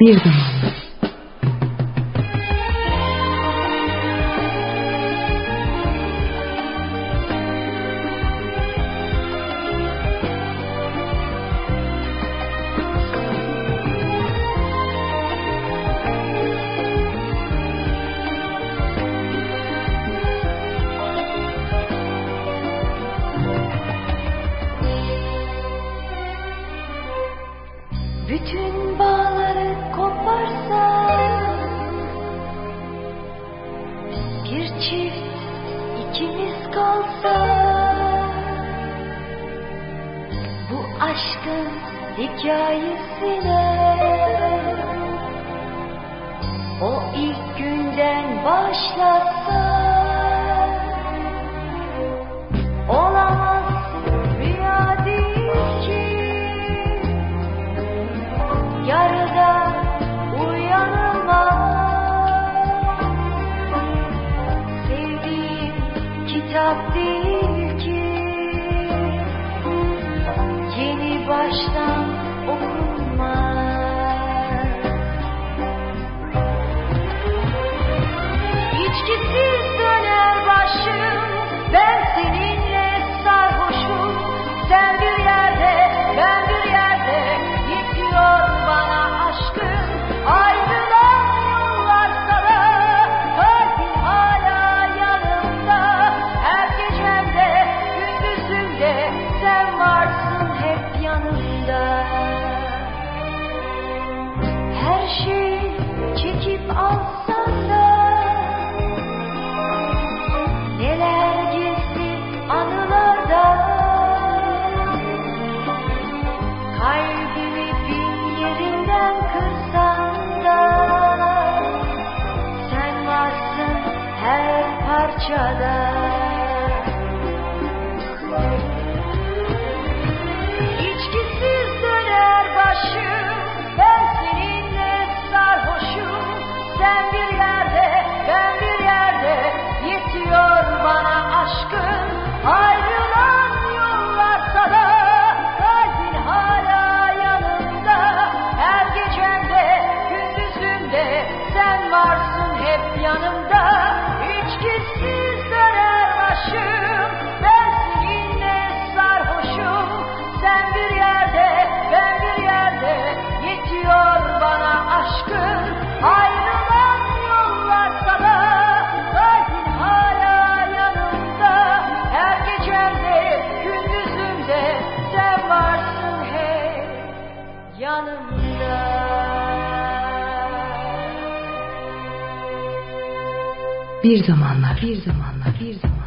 Bir zamanlar. Bütün bağları kalsa. Bu aşkın hikayesine. O ilk günden başlasa just yanımda. İçkisiz döner başım Ben seninle sarhoşum. Sen bir yerde ben bir yerde Yetiyor bana aşkın. Ayrılan yollar sana Kalbin hala yanımda. Her gecemde gündüzümde Sen varsın hep yanımda Bir zamanlar. Bir zamanlar. Bir zamanlar.